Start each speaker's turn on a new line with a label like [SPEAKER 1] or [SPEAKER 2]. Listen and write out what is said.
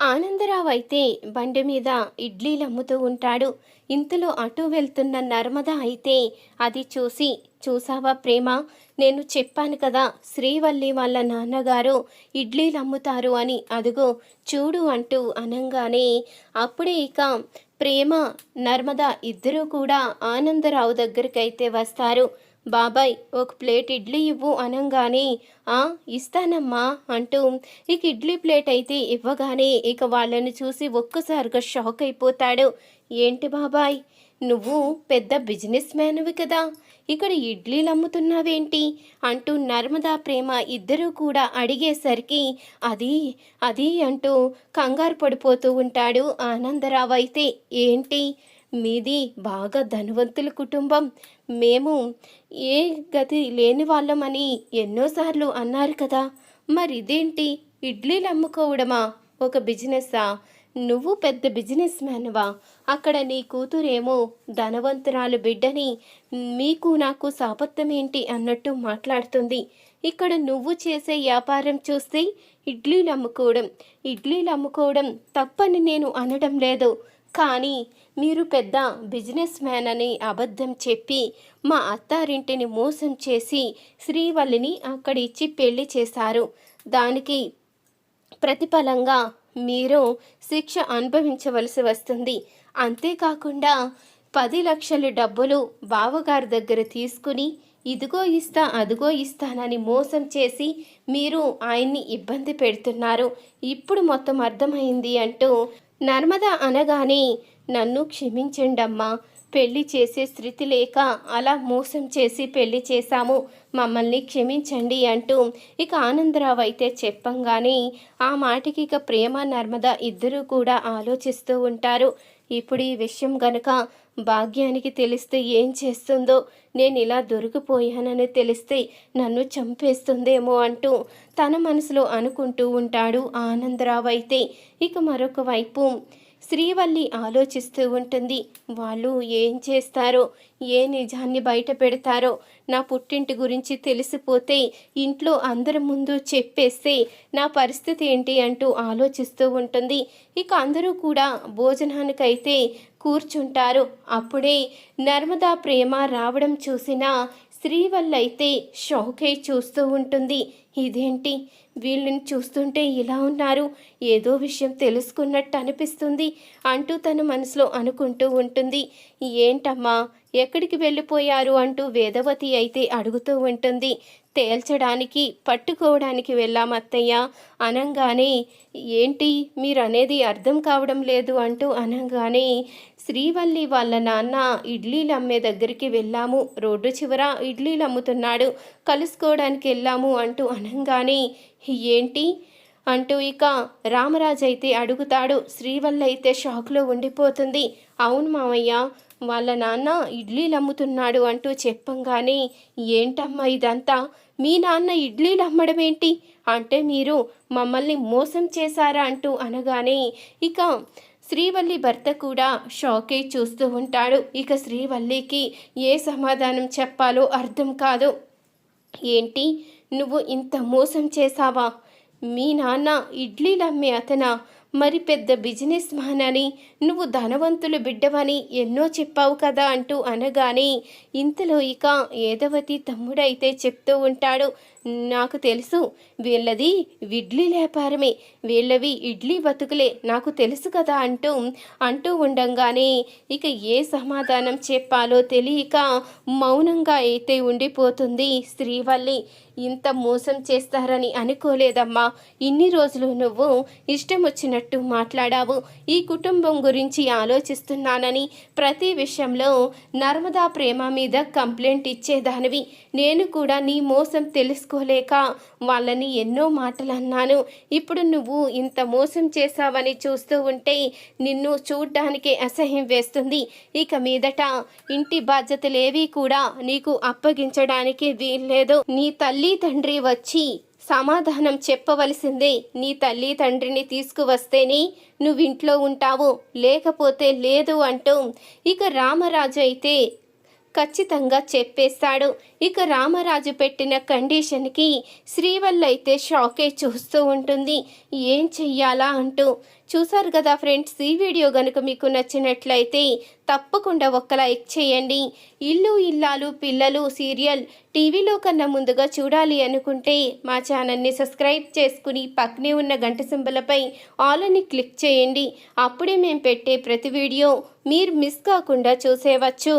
[SPEAKER 1] ఆనందరావు అయితే బండి మీద ఇడ్లీలు అమ్ముతూ ఉంటాడు. ఇంతలో అటు వెళ్తున్న నర్మద అయితే అది చూసి చూసావా ప్రేమ? నేను చెప్పాను కదా శ్రీవల్లి వాళ్ళ నాన్నగారు ఇడ్లీలు అమ్ముతారు అని. అదుగో చూడు అంటూ అనంగానే అప్పుడే ఇక ప్రేమ నర్మద ఇద్దరూ కూడా ఆనందరావు దగ్గరికైతే వస్తారు. బాబాయ్ ఒక ప్లేట్ ఇడ్లీ ఇవ్వు అనంగానే ఆ ఇస్తానమ్మా అంటూ ఇక ఇడ్లీ ప్లేట్ అయితే ఇవ్వగానే ఇక వాళ్ళని చూసి ఒక్కసారిగా షాక్ అయిపోతాడు. ఏంటి బాబాయ్ నువ్వు పెద్ద బిజినెస్ మ్యాన్వి కదా ఇక్కడ ఇడ్లీలు అమ్ముతున్నావేంటి? అంటూ నర్మదా ప్రేమ ఇద్దరూ కూడా అడిగేసరికి అది అది అంటూ కంగారు పడిపోతూ ఉంటాడు ఆనందరావు అయితే. ఏంటి మీది బాగా ధనవంతుల కుటుంబం. మేము ఏ గతి లేని వాళ్ళమని ఎన్నోసార్లు అన్నారు కదా. మరి ఇదేంటి ఇడ్లీలు అమ్ముకోవడమా? ఒక బిజినెస్సా? నువ్వు పెద్ద బిజినెస్ మ్యాన్వా. అక్కడ నీ కూతురేమో ధనవంతురాలు బిడ్డని మీకు నాకు సాపత్యం ఏంటి అన్నట్టు మాట్లాడుతుంది. ఇక్కడ నువ్వు చేసే వ్యాపారం చూస్తే ఇడ్లీలు అమ్ముకోవడం. ఇడ్లీలు అమ్ముకోవడం తప్పని నేను అనడం లేదు. కానీ మీరు పెద్ద బిజినెస్ మ్యాన్ అని అబద్ధం చెప్పి మా అత్తారింటిని మోసం చేసి శ్రీవల్లిని అక్కడిచ్చి పెళ్ళి చేశారు. దానికి ప్రతిఫలంగా మీరు శిక్ష అనుభవించవలసి వస్తుంది. అంతేకాకుండా పది లక్షల డబ్బులు బావగారి దగ్గర తీసుకుని ఇదిగో ఇస్తా అదిగో ఇస్తానని మోసం చేసి మీరు ఆయన్ని ఇబ్బంది పెడుతున్నారు. ఇప్పుడు మొత్తం అర్థమైంది అంటూ నర్మద అనగానే నన్ను క్షమించండమ్మా. పెళ్ళి చేసే స్థితి లేక అలా మోసం చేసి పెళ్ళి చేశాము. మమ్మల్ని క్షమించండి అంటూ ఇక ఆనందరావు అయితే చెప్పంగానే ఆ మాటకి ఇక ప్రేమ నర్మద ఇద్దరూ కూడా ఆలోచిస్తూ ఉంటారు. ఇప్పుడు ఈ విషయం గనక భాగ్యానికి తెలిస్తే ఏం చేస్తుందో నేను ఇలా దొరికిపోయానని తెలిస్తే నన్ను చంపేస్తుందేమో అంటూ తన మనసులో అనుకుంటూ ఉంటాడు ఆనందరావు అయితే. ఇక మరొక వైపు శ్రీవల్లి ఆలోచిస్తూ ఉంటుంది వాళ్ళు ఏం చేస్తారో ఏ నిజాన్ని బయట పెడతారో నా పుట్టింటి గురించి తెలిసిపోతే ఇంట్లో అందరి ముందు చెప్పేస్తే నా పరిస్థితి ఏంటి అంటూ ఆలోచిస్తూ ఉంటుంది. ఇక అందరూ కూడా భోజనానికైతే కూర్చుంటారు. అప్పుడే నర్మదా ప్రేమ రావడం చూసిన శ్రీవల్లైతే అయితే షాక్ అయి చూస్తూ ఉంటుంది. ఇదేంటి? వీళ్ళని చూస్తుంటే ఇలా ఉన్నారు. ఏదో విషయం తెలుసుకున్నట్టు అనిపిస్తుంది అంటూ తన మనసులో అనుకుంటూ ఉంటుంది. ఏంటమ్మా ఎక్కడికి వెళ్ళిపోయారు? అంటూ వేదవతి అయితే అడుగుతూ ఉంటుంది. తేల్చడానికి పట్టుకోవడానికి వెళ్ళాం అత్తయ్య. అనంగానే ఏంటి మీరు అనేది అర్థం కావడం లేదు అంటూ అనగానే శ్రీవల్లి వాళ్ళ నాన్న ఇడ్లీలు అమ్మే దగ్గరికి వెళ్ళాము. రోడ్డు చివర ఇడ్లీలు అమ్ముతున్నాడు. కలుసుకోవడానికి వెళ్ళాము అంటూ అనగానే ఏంటి? అంటూ ఇక రామరాజు అయితే అడుగుతాడు. శ్రీవల్లి అయితే షాక్లో ఉండిపోతుంది. అవును మామయ్య వాళ్ళ నాన్న ఇడ్లీలు అమ్ముతున్నాడు అంటూ చెప్పంగానే ఏంటమ్మా ఇదంతా? మీ నాన్న ఇడ్లీలు అమ్మడం ఏంటి? అంటే మీరు మమ్మల్ని మోసం చేశారా? అంటూ అనగానే ఇక శ్రీవల్లి భర్త కూడా షాకే చూస్తూ ఉంటాడు. ఇక శ్రీవల్లికి ఏ సమాధానం చెప్పాలో అర్థం కాదు. ఏంటి? నువ్వు ఇంత మోసం చేశావా? మీ నాన్న ఇడ్లీలు అమ్మే అతనా? మరి పెద్ద బిజినెస్ మ్యాన్ అని నువ్వు ధనవంతులు బిడ్డవని ఎన్నో చెప్పావు కదా అంటూ అనగానే ఇంతలో ఇక ఏదవతి తమ్ముడైతే చెప్తూ ఉంటాడు. నాకు తెలుసు. వీళ్ళది ఇడ్లీ వ్యాపారమే వీళ్ళవి ఇడ్లీ బతుకులే నాకు తెలుసు కదా అంటూ అంటూ ఉండంగానే ఇక ఏ సమాధానం చెప్పాలో తెలియక మౌనంగా అయితే ఉండిపోతుంది శ్రీవల్లి. ఇంత మోసం చేస్తారని అనుకోలేదమ్మా. ఇన్ని రోజులు నువ్వు ఇష్టం వచ్చినట్టు మాట్లాడావు. ఈ కుటుంబం గురించి ఆలోచిస్తున్నానని ప్రతి విషయంలో నర్మదా ప్రేమ మీద కంప్లైంట్ ఇచ్చేదానివి. నేను కూడా నీ మోసం తెలుసు తెలుసుకోలేక వాళ్ళని ఎన్నో మాటలు అన్నాను ఇప్పుడు నువ్వు ఇంత మోసం చేశావని చూస్తూ ఉంటే నిన్ను చూడ్డానికి అసహ్యం వేస్తుంది. ఇక మీదట ఇంటి బాధ్యతలేవి కూడా నీకు అప్పగించడానికి వీల్లేదు. నీ తల్లి తండ్రి వచ్చి సమాధానం చెప్పవలసిందే. నీ తల్లి తండ్రిని తీసుకువస్తేనే నువ్వు ఇంట్లో ఉంటావు. లేకపోతే లేదు అంటూ ఇక రామరాజు అయితే ఖచ్చితంగా చెప్పేస్తాడు. ఇక రామరాజు పెట్టిన కండిషన్కి శ్రీవల్లి అయితే షాకే చూస్తూ ఉంటుంది. ఏం చెయ్యాలా అంటూ. చూసారు కదా ఫ్రెండ్స్ ఈ వీడియో కనుక మీకు నచ్చినట్లయితే తప్పకుండా ఒక్క లైక్ చేయండి. ఇల్లు ఇల్లాలు పిల్లలు సీరియల్ టీవీలో కన్నా ముందుగా చూడాలి అనుకుంటే మా ఛానల్ని సబ్స్క్రైబ్ చేసుకుని పక్కనే ఉన్న గంట సింబలపై ఆల్ అని క్లిక్ చేయండి. అప్పుడే మేము పెట్టే ప్రతి వీడియో మీరు మిస్ కాకుండా చూసేవచ్చు.